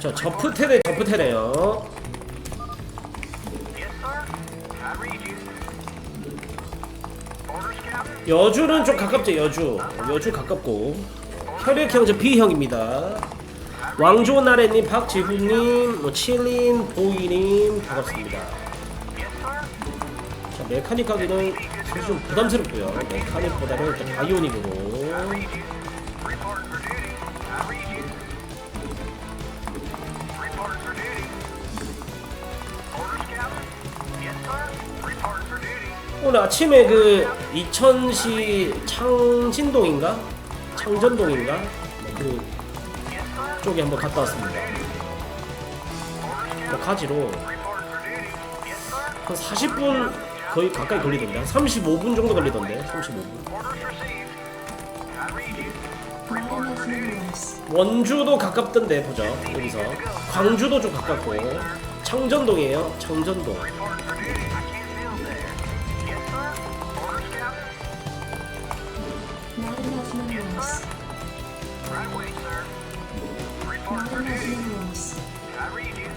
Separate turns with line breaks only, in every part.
자 저프테네 저프테네요. 여주는 좀 가깝죠 여주. 여주 가깝고. 혈액형 저 B형입니다. 왕조 나래님 박지훈님 뭐 칠린 보이님 반갑습니다. 자 메카닉 사실 좀 부담스럽고요. 메카닉보다는 바이오닉으로 오늘 아침에 그 이천시 창진동인가 창전동인가
sir.
쪽에 한번 갔다 왔습니다 뭐 가지로. 한 40분 거의 가까이 걸리던데 한 35분 정도 걸리던데 35분
Orders received. I read you.
Modern News.
원주도 가깝던데 보죠 여기서 광주도 좀 가깝고 청전동이에요 청전동
News.
Right way, sir. Reporting for duty.
News.
I read you.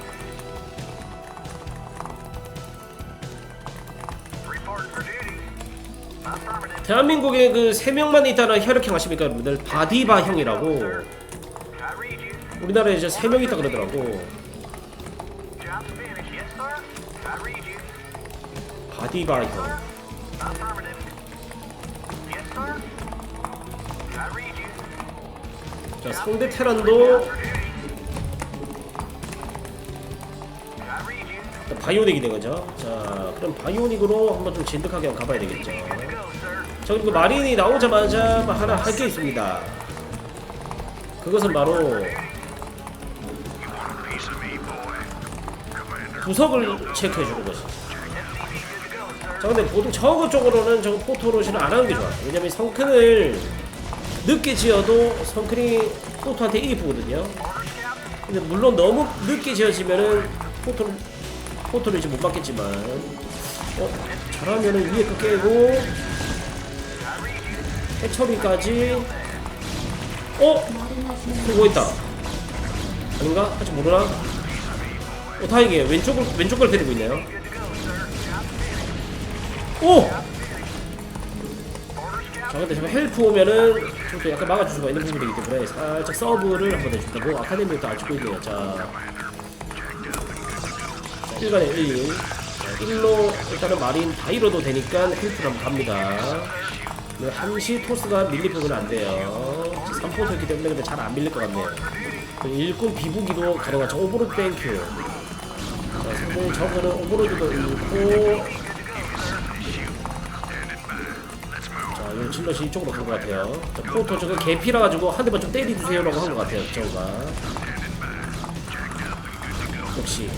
Reporting for duty. Affirmative.
대한민국에 그 세 명만 있다는 혈액형 아십니까 여러분들 바디바 형이라고
I read you.
우리나라에 이제 세 명 있다 그러더라고
Job finished. Yes, sir. I read you.
바디바 형
Affirmative. Yes, sir.
자, 상대 테란도. 바이오닉이 된 거죠 자 그럼 바이오닉으로 한번 좀 진득하게 한번 가봐야 되겠죠. 자 그리고 마린이 나오자마자 뭐 하나 할 게 있습니다 그것은 바로 구석을 체크해 주는 것이죠 자 근데 보통 저거 쪽으로는 저거 포토로시는 안 하는 게 좋아요 왜냐면 성큰을 늦게 지어도 성큰이 포토한테 이기쁘거든요. 근데 물론 너무 늦게 지어지면은 포토를 포토를 이제 못 받겠지만 어 잘하면은 위에 거 깨고 해처리까지. 어. 그거 있다. 아닌가? 아직 모르나? 어 다행이에요. 왼쪽을 왼쪽 걸 데리고 있네요. 오! 자 근데 제가 헬프 오면은 좀또 약간 막아줄 수가 있는 부분이기 때문에 살짝 서브를 한번 해준다고 아카데미부터 안 찍고 있네요 자 1간에 1 자, 1로 일단은 마린 다이로도 되니까 헬프를 한번 갑니다. 네, 한시 토스가 부분은 안 돼요. 3포트였기 때문에 근데 잘 안 밀릴 것 같네요. 일꾼 비부기도 가능하죠. 오버로드 땡큐. 자, 상당히 저거는 오버로드도 있고 질럿이 이쪽으로 간 것 같아요. 자, 포토 저거 개피라 가지고 한 대만 좀 때리주세요라고 한 것 같아요. 저거가. 역시.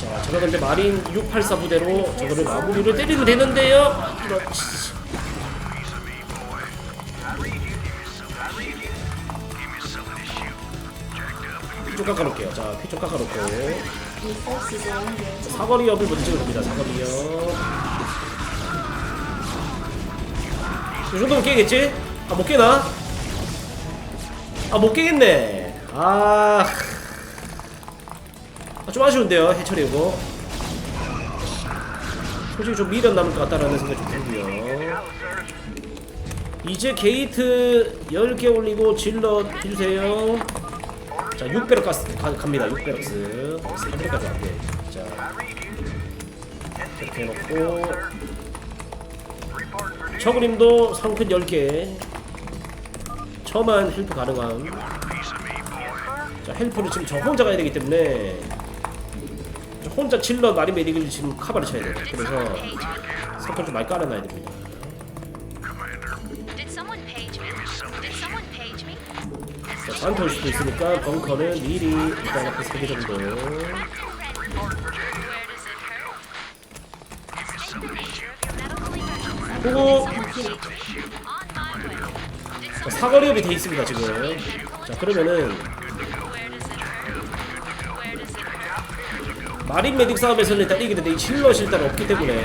자, 제가 근데 마린 684 부대로 저거를 마무리를 때리면 되는데요. 그렇지. 피좀 깎아놓을게요. 자, 피좀 깎아놓고. 사거리 옆을 먼저 찍어줍니다. 사거리 옆. 이 정도면 깨겠지? 아, 못 깨나? 아, 못 깨겠네. 아. 아, 좀 아쉬운데요, 해철이 이거. 솔직히 좀 미련 남을 것 같다라는 생각이 좀 들고요. 이제 게이트 10개 올리고 질러 해주세요. 자, 6배럭 가스, 가, 갑니다. 6배럭스. 3배럭까지 안 돼. 자, 이렇게 해놓고. 저그림도 성큰 10개. 저만 헬프 가능함. 자, 헬프를 지금 저 혼자 가야 되기 때문에. 저 혼자 질러 마리 메딕을 지금 카바를 쳐야 돼요. 그래서 성큰 좀 많이 깔아놔야 됩니다. 올 수도 있으니까 벙커는 미리 일단 앞에 3개 정도.
Someone
사거리업이 돼 있습니다 지금. 자 그러면은? 마린 메딕 싸움에서는 일단 이기는데 이 칠럿이 일단 없기 때문에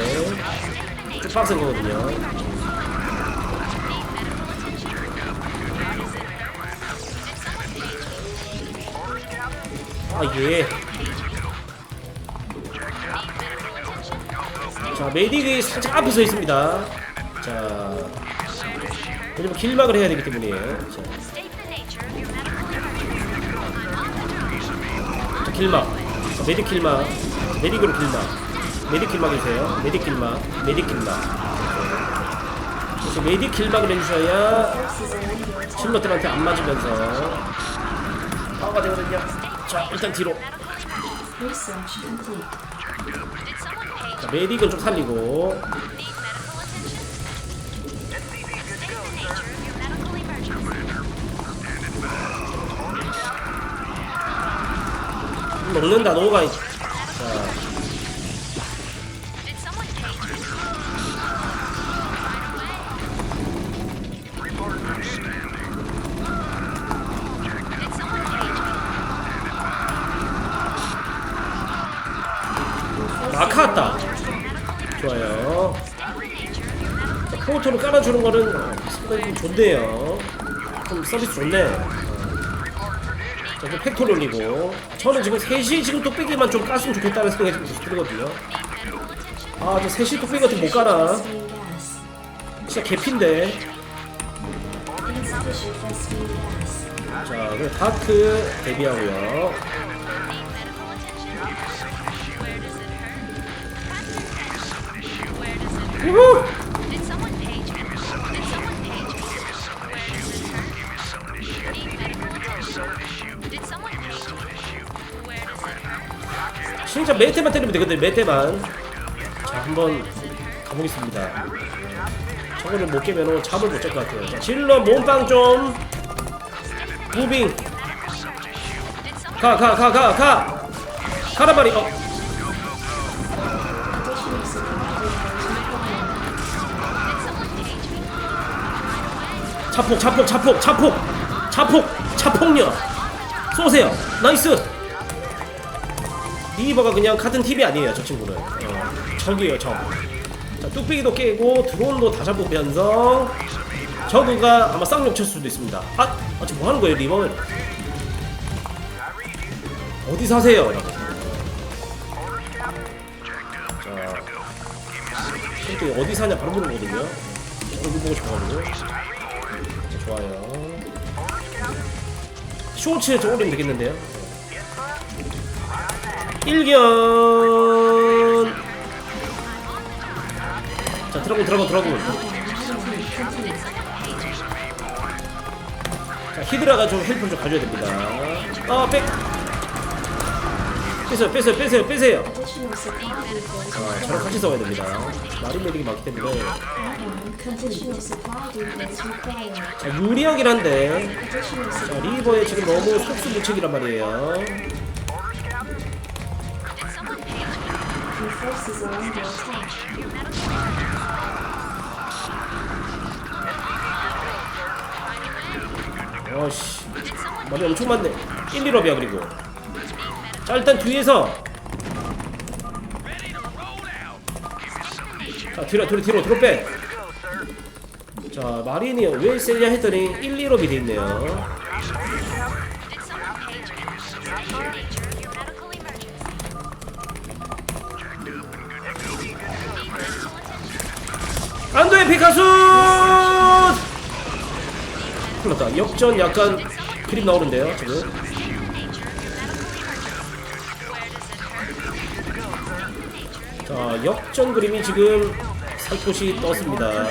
좀 빡센 거거든요. 아 예. 자 메딕이 살짝 앞에 서 있습니다. 자 왜냐면 길막을 해야 되기 때문이에요 자, 길막. 자, 메딕 길막. 메딕으로 길막. 메딕 길막이세요. 메딕 길막. 메딕 길막. 메딕 길막을 해주셔야. 킬러들한테 안 맞으면서. 파워가 되거든요 자 일단 뒤로 자 메딕은 좀 살리고. 먹는다 노가 자, 포토로 깔아주는 거는 어, 상당히 좀 좋네요. 좀 서비스 좋네. 좀 팩토리 올리고. 저는 지금 3시 지금 뚝배기만 좀 깠으면 좋겠다는 생각이 좀 계속 들거든요. 아저 3시 뚝배기 같은 거못 깔아. 진짜 개핀데. 자 그리고 다크 데뷔하고요.
medical
진짜 메테만 때리면 되거든요 메테만. 자 한번 가보겠습니다. 저거를 못 깨면 잠을 못 잘 것 같아요. 자 질러 몸빵 좀. 무빙. 가 가 가 가 가. 가란 말이 어. 자폭 자폭 자폭 자폭. 자폭 자폭력 쏘세요. 나이스 리버가 그냥 같은 팀이 아니에요 저 친구는. 어, 적이에요 적. 자, 뚝배기도 깨고 드론도 다 잡으면서 저그가 아마 쌍욕 쳤을 수도 있습니다. 아! 아 지금 뭐하는 거예요 리버 어디 사세요? 자또 어디 사냐 바로 물어보거든요. 얼굴 보고 싶어가지고. 자, 좋아요. 쇼츠 좀 올리면 되겠는데요 1견. 자 드라군 드라군 드라군. 자 히드라가 좀 헬프를 좀 가져야 됩니다. 아백. 빼세요 빼세요 빼세요 빼세요. 아 저랑 같이 싸워야 됩니다. 마린 메딕이 많기 때문에. 자 유리하긴 한데. 자 리버에 지금 너무 속수무책이란 말이에요
forces are under attack.
어씨 말이 엄청 많네. 1, 1업이야 그리고. 자 일단 뒤에서. 자 뒤로 뒤로 뒤로 뒤로 빼자 마린이 왜 세냐 했더니 1, 2업이 돼 있네요 피카소 큰일났다 역전 약간 그림 나오는데요 지금. 자 역전 그림이 지금 살포시 떴습니다.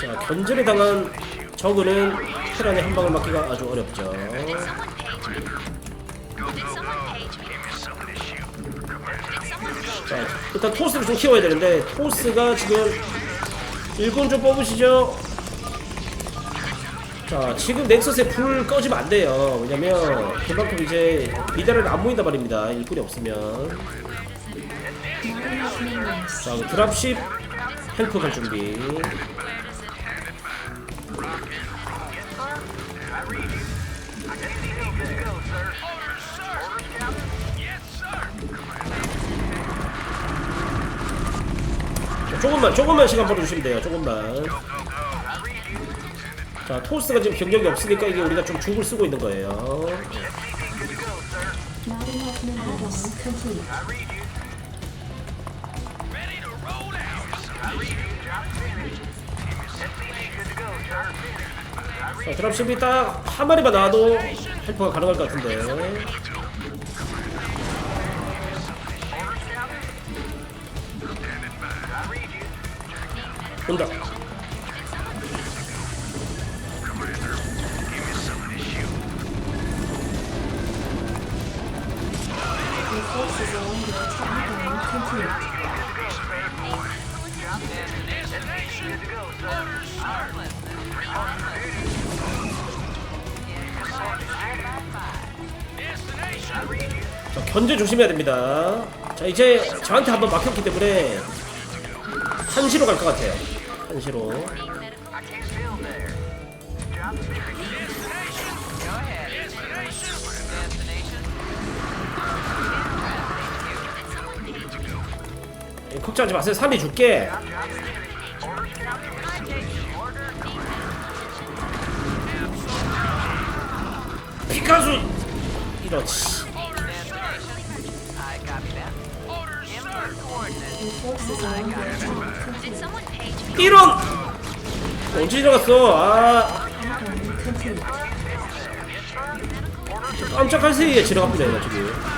자 견제를 당한 저그는 테란의 한 방을 막기가 아주 어렵죠 자 일단 토스를 좀 키워야 되는데 토스가 지금 일꾼 좀 뽑으시죠? 자 지금 넥서스에 불 꺼지면 안 돼요. 왜냐면 그만큼 이제 미달을 안 모인단 말입니다. 일꾼이 없으면. 자 드랍십 헬프 갈 준비 조금만 조금만 시간 벌어주시면 돼요 조금만 자 토스가 지금 병력이 없으니까 이게 우리가 좀 죽을 쓰고 있는 거예요 자 드랍십이 딱 한 마리만 나와도 헬퍼가 가능할 것 같은데
you.
자 견제 조심해야 됩니다 자 이제 저한테 한번 막혔기 때문에 한시로 갈 것 같아요 예, 걱정하지 마세요 3위 줄게. 피카수 이렇지 이런 언제 지나갔어 아. 깜짝할 새에 지나갑니다 얘가 지금?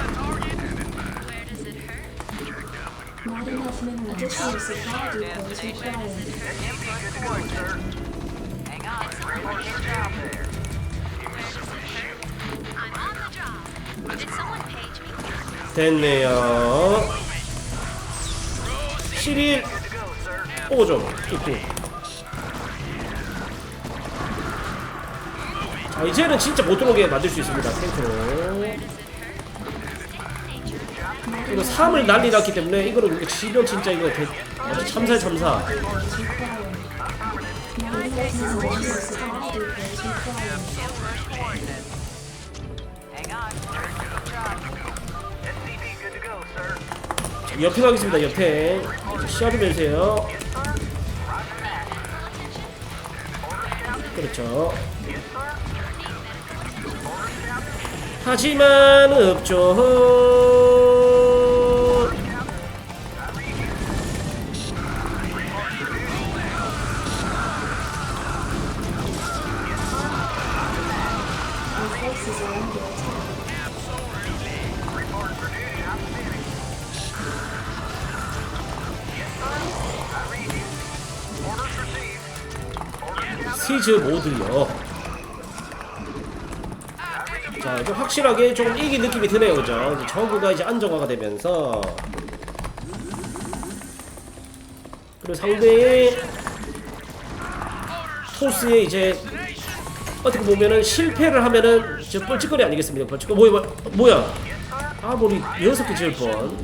됐네요 7일 5점 입구 자 이제는 진짜 못 들어오게 만들 수 있습니다 탱크로 이거 3을 난리 났기 때문에 이거를 우리가 지면 진짜 이거 대, 참사야 참사.
go, sir.
옆에 가겠습니다 옆에. 좀 해주세요 그렇죠. 하지만 없죠 시즈 모드요. 자 이제 확실하게 조금 이긴 느낌이 드네요. 그죠? 이제 저그가 이제 안정화가 되면서. 그리고 상대의 토스에 이제 어떻게 보면은 실패를 하면은 저 뻘짓거리 아니겠습니까? 뻘짓거 뭐야 뭐- 뭐야? 아 머리 여섯 개 지을 뻔.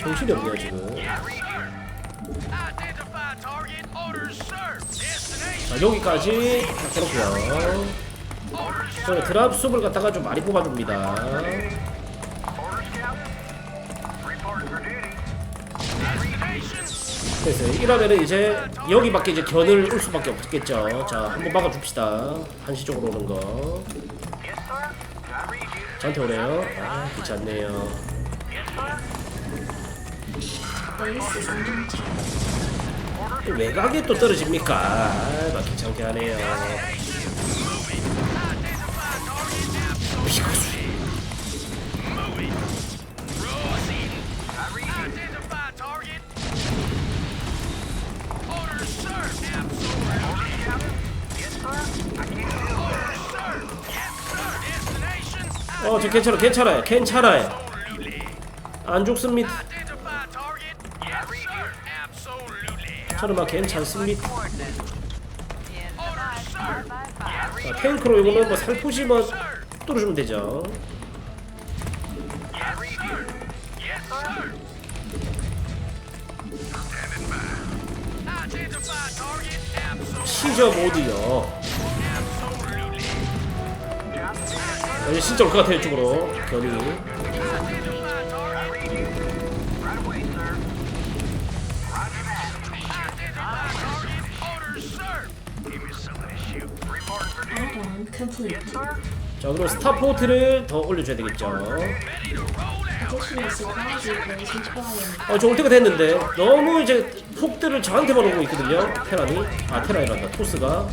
정신이 없네요 지금 여기까지. 다 해놓고요 저 드랍 숲을 갖다가 좀 많이 뽑아줍니다. 그래서 이러면은 이제 여기밖에 이제 견을 올 수밖에 없겠죠. 자 한번 막아줍시다. 한시 쪽으로 오는 거. 저한테 오네요. 아 귀찮네요
Attack.
외곽에 또 떨어집니까 아, 막 귀찮게 하네요.
Destination.
어저 괜찮아 괜찮아요 괜찮아요 안 죽습니다 막 괜찮습니다. 자, 탱크로 이거는 뭐 살포시 뭐 뚫어주면 되죠. 시저 모드요 이제 진짜 올 것 같아요 이쪽으로 견이 자 그리고 스타포트를 더 올려줘야 되겠죠. 어, 저 올 때가 됐는데 너무 이제 폭들을 저한테만 오고 있거든요. 테란이 아 테란이란다 토스가.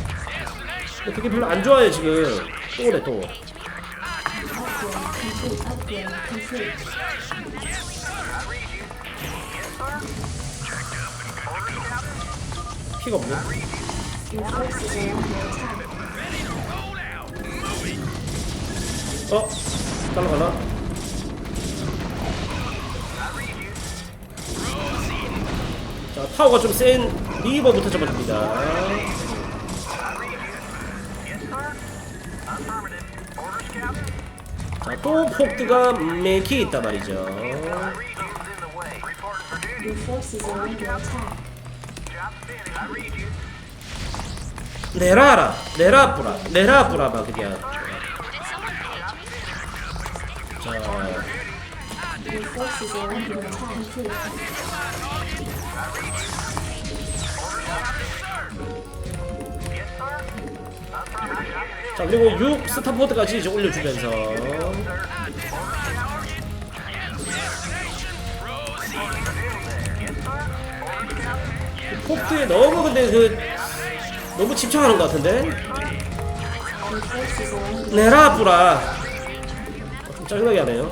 근데 그게 별로 안 좋아요 지금. 또 오래 또. 피가 없네. 어? 따라가나? 자 타워가 좀 센 리버부터 잡아줍니다. 자 또 폭드가 맥이 있단 말이죠.
Your forces are under attack.
내라라 내라 뿌라 내라 뿌라봐 그냥. 자. 자 그리고 6 스타포트까지 이제 올려주면서 폭드에 너무 근데 그 너무 집착하는 것 같은데? 내라 뿌라. 좀 짜증나게 하네요.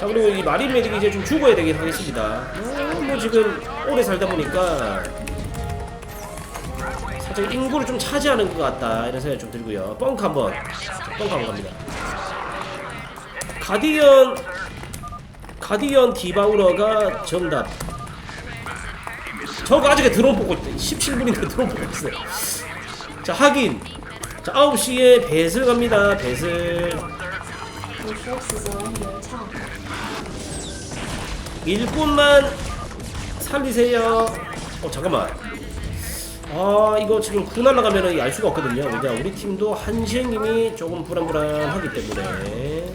자 그리고 이 마린 메딕이 이제 좀 죽어야 되긴 하겠습니다. 너무 지금 오래 살다 보니까 살짝 인구를 좀 차지하는 것 같다 이런 생각이 좀 들고요. 뻥크 한번. 뻥크 한번 갑니다. 가디언 가디언 디바우러가 정답 저거 아직에 드론 보고 있대 17분인데 드론 보고 있어요 자 확인 자 9시에 배슬 갑니다 배슬
Your forces are under attack.
일꾼만 살리세요. 어 잠깐만. 아 이거 지금 구 날라가면은 알 수가 없거든요. 왜냐 우리 팀도 한시행님이 조금 불안불안하기 때문에.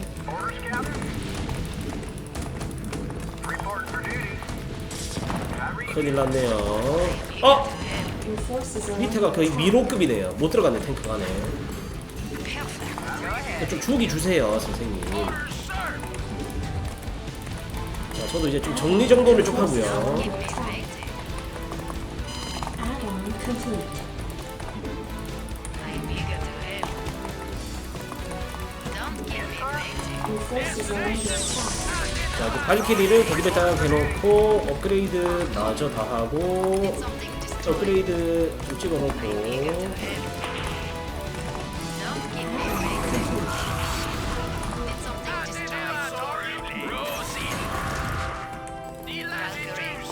큰일 났네요. 어 밑에가 거의 미로급이네요. 못 들어갔네 탱크가 네. 좀 주기 주세요 선생님. 자 저도 이제 좀 정리 정돈을 좀 하고요. 자, 그 발키리를 거기에다 대놓고 업그레이드 마저 다 하고 업그레이드 좀 찍어놓고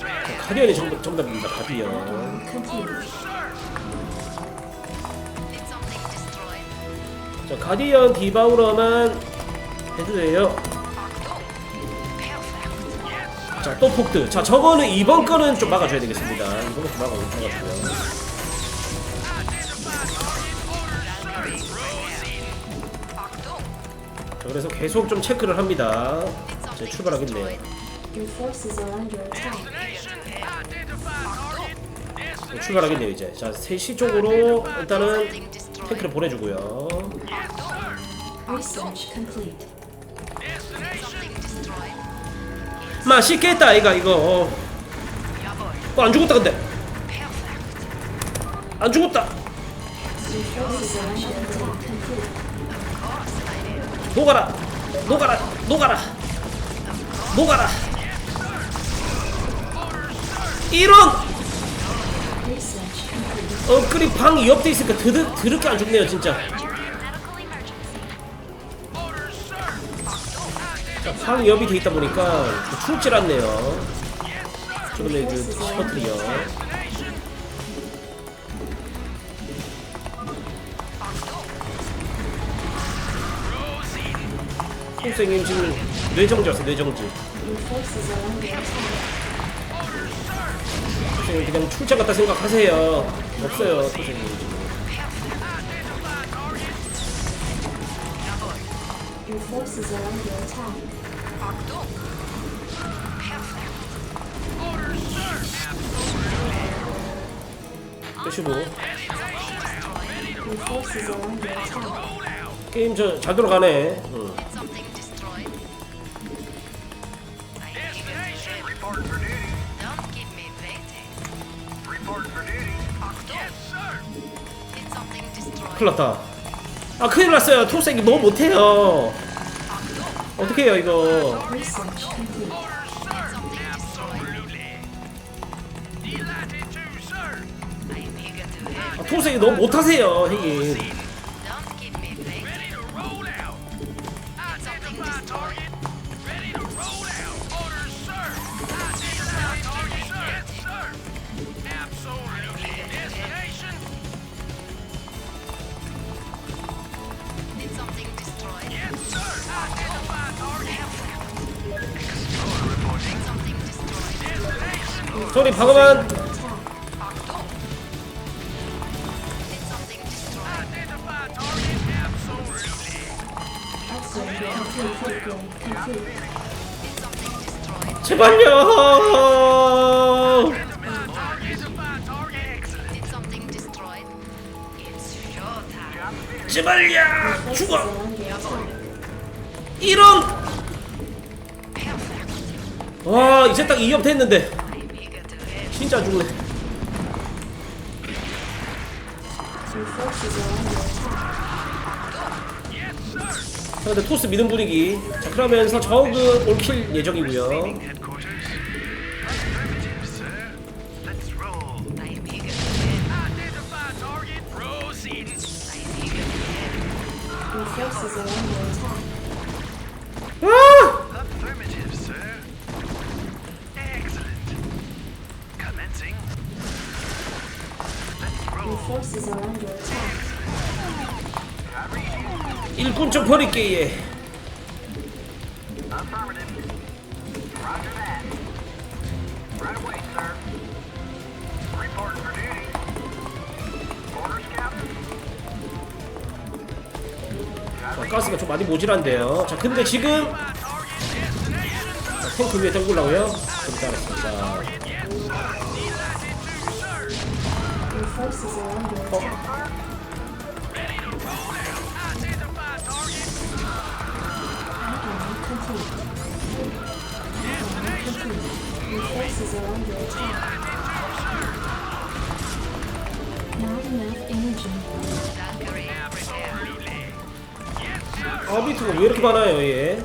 자, 가디언이 정답, 정답입니다.
Complete.
자, 가디언 디바우러만 해도 돼요. 자, 또 폭드. 자, 저거는 이번 거는 좀 막아줘야 되겠습니다. 이거는 좀 막아, 막아주고요. 자, 그래서 계속 좀 체크를 합니다. 이제 출발하겠네요. 네, 출발하겠네요 이제 자 3시 쪽으로 일단은 탱크를 보내주고요 맛있겠다 이거 이거. 어, 안 죽었다 근데. 안 죽었다. 녹아라. 녹아라. 녹아라. 녹아라. 이런!
complete.
업그리 방이 옆에 있으니까 드럽, 드럽게 안 죽네요 진짜 옆이 돼 있다 보니까 추울질 않네요 조금의 그 셔틀이요 선생님 지금 뇌정지 왔어요 뇌정지. 선생님 그냥 출장 같다 생각하세요 없어요 선생님 지금.
Go. Perfect. Orders, sir. Absolutely. 빼시고
게임 저, 잘 돌아가네 응.
Something destroyed.
Destination. Report for duty.
Don't keep me waiting.
Report for duty. Yes, sir.
Did something destroy?
큰일 났다 아 큰일 났어요 토색이 너무 못해요 어떻게 해요 이거. 아, 토스이 너무 못하세요 형님
Destroyed? It's showtime.
제발야 죽어. 이런. 와 이제 딱 2업 됐는데 진짜
sir.
자 근데 토스 미는 분위기 자 그러면서 저그 올킬 예정이고요 일꾼 좀 버릴게 얘. 자, 가스가 좀 많이 모질한데요 자 근데 지금 자, 탱크 위에 덩굴라고요? 좀 따랐습니다 아비트가 왜 이렇게 많아요 얘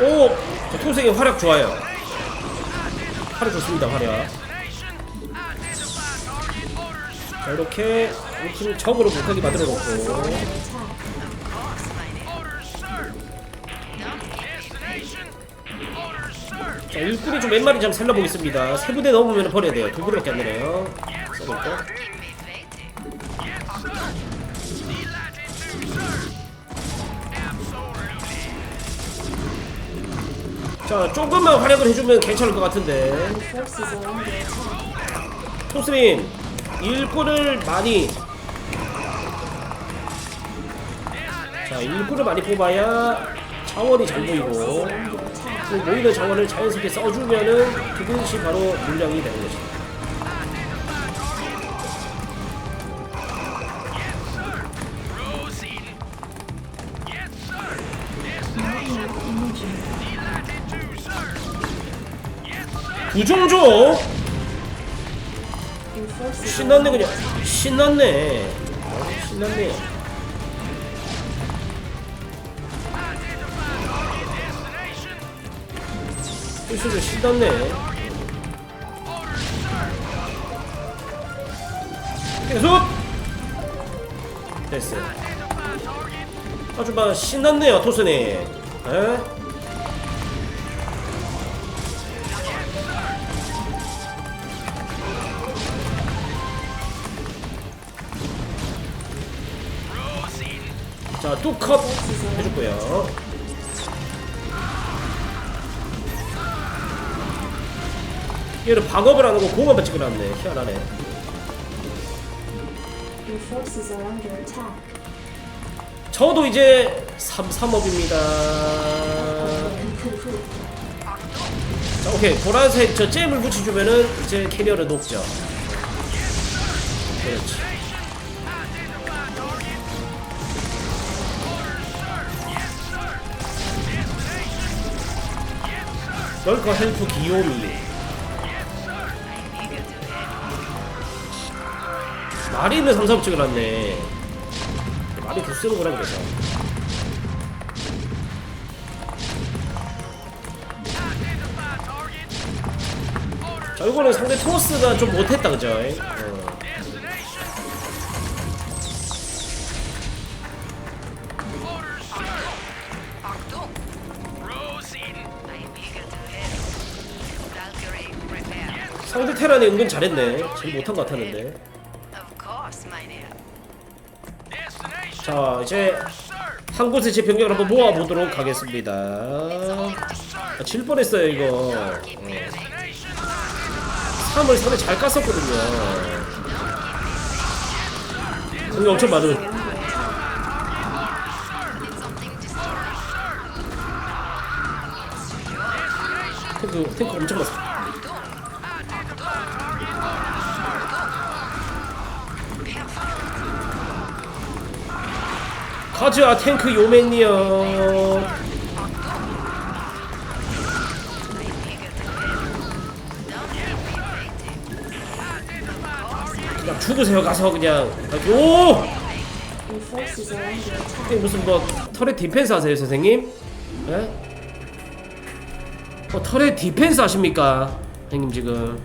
오! 자, 토생의 활약 좋아요 활약 좋습니다 활약. 자 이렇게 우팀 적으로 못하게 만들어 놓고. 자 일꾼이 좀몇 마리 좀 살려보겠습니다 세 부대 넘으면 버려야 돼요 두 부대밖에 안 되네요 써볼까? 자 조금만 활약을 해주면 괜찮을 것 같은데. 토스님 일꾼을 많이 자 일꾼을 많이 뽑아야 자원이 잘 보이고 모이는 자원을 자연스럽게 써주면은 그것이 바로 물량이 되는 것입니다
Are
신났네 그냥 신났네 어, 신났네. 실수를 신났네. 계속 됐어. 아주 막 신났네요 토스님 에? 자, 두 컵 해줬고요. 얘를 방업을 안 하고 공업만 찍어놨네. 희한하네. 저도 이제 33업입니다. 자, 오케이. 보라색 저 잼을 붙여주면은 이제 캐리어를 녹죠. 널커 헬프 기요미. 말이 있는 삼사업 찍어놨네 말이 더 쓰는 거라 그래서 이거는 상대 토스가 좀 못했다 그죠? 테란이 은근 잘했네 제일 못한 것 같았는데. 자 이제. 한 곳에 제 병력을 한번 모아보도록 하겠습니다 아, 질 뻔했어요 이거 어.
Destination.
3을 상대 잘 깠었거든요 여기 엄청 많은. 탱크 탱크 엄청 많았어 가자 탱크
defeated.
그냥 죽으세요 가서 그냥. 오! 이게 무슨 뭐 터렛 디펜스 하세요 선생님? 예? 뭐 터렛 디펜스 하십니까? 선생님 지금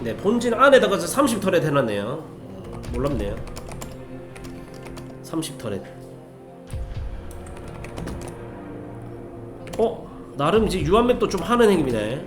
네 본진 안에다가 30터렛 해놨네요 음, 몰랐네요 30터렛 어? 나름 이제 유한맵도 좀 하는 행위네